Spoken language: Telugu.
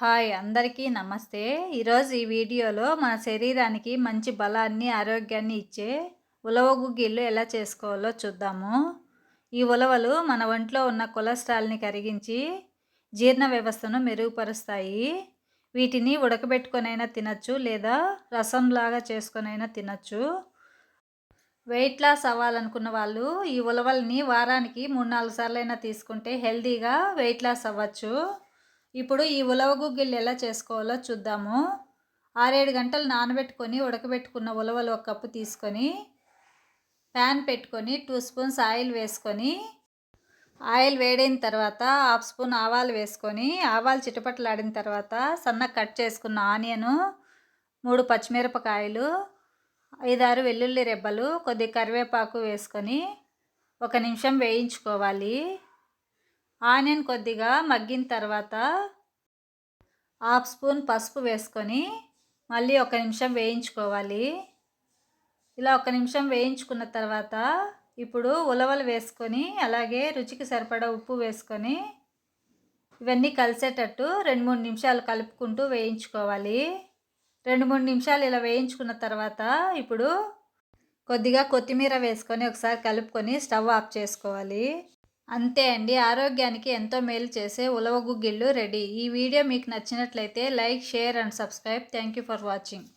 హాయ్ అందరికీ నమస్తే. ఈరోజు ఈ వీడియోలో మన శరీరానికి మంచి బలాన్ని ఆరోగ్యాన్ని ఇచ్చే ఉలవ గుగ్గిళ్ళు ఎలా చేసుకోవాలో చూద్దాము. ఈ ఉలవలు మన ఒంట్లో ఉన్న కొలెస్ట్రాల్ని కరిగించి జీర్ణ వ్యవస్థను మెరుగుపరుస్తాయి. వీటిని ఉడకబెట్టుకొనైనా తినచ్చు లేదా రసంలాగా చేసుకొనైనా తినచ్చు. వెయిట్ లాస్ అవ్వాలనుకున్న వాళ్ళు ఈ ఉలవల్ని వారానికి మూడు నాలుగు సార్లు అయినా తీసుకుంటే హెల్తీగా వెయిట్ లాస్ అవ్వచ్చు. ఇప్పుడు ఈ ఉలవ గుగ్గిళ్ళు ఎలా చేసుకోవాలో చూద్దాము. ఆరేడు గంటలు నానబెట్టుకొని ఉడకబెట్టుకున్న ఉలవలు ఒక కప్పు తీసుకొని ప్యాన్ పెట్టుకొని టూ స్పూన్స్ ఆయిల్ వేసుకొని ఆయిల్ వేడైన తర్వాత హాఫ్ స్పూన్ ఆవాలు వేసుకొని ఆవాలు చిటపట్లాడిన తర్వాత సన్నగా కట్ చేసుకున్న ఆనియను మూడు పచ్చిమిరపకాయలు ఐదారు వెల్లుల్లి రెబ్బలు కొద్ది కరివేపాకు వేసుకొని ఒక నిమిషం వేయించుకోవాలి. ఆనియన్ కొద్దిగా మగ్గిన తర్వాత హాఫ్ స్పూన్ పసుపు వేసుకొని మళ్ళీ ఒక నిమిషం వేయించుకోవాలి. ఇలా ఒక నిమిషం వేయించుకున్న తర్వాత ఇప్పుడు ఉలవలు వేసుకొని అలాగే రుచికి సరిపడా ఉప్పు వేసుకొని ఇవన్నీ కలిసేటట్టు రెండు మూడు నిమిషాలు కలుపుకుంటూ వేయించుకోవాలి. రెండు మూడు నిమిషాలు ఇలా వేయించుకున్న తర్వాత ఇప్పుడు కొద్దిగా కొత్తిమీర వేసుకొని ఒకసారి కలుపుకొని స్టవ్ ఆఫ్ చేసుకోవాలి. అంతే అండి. ఆరోగ్యానికి ఎంతో మేలు చేసే ఉలవ గుగ్గిళ్ళు రెడీ. ఈ వీడియో మీకు నచ్చినట్లయితే like share and subscribe. Thank you for watching.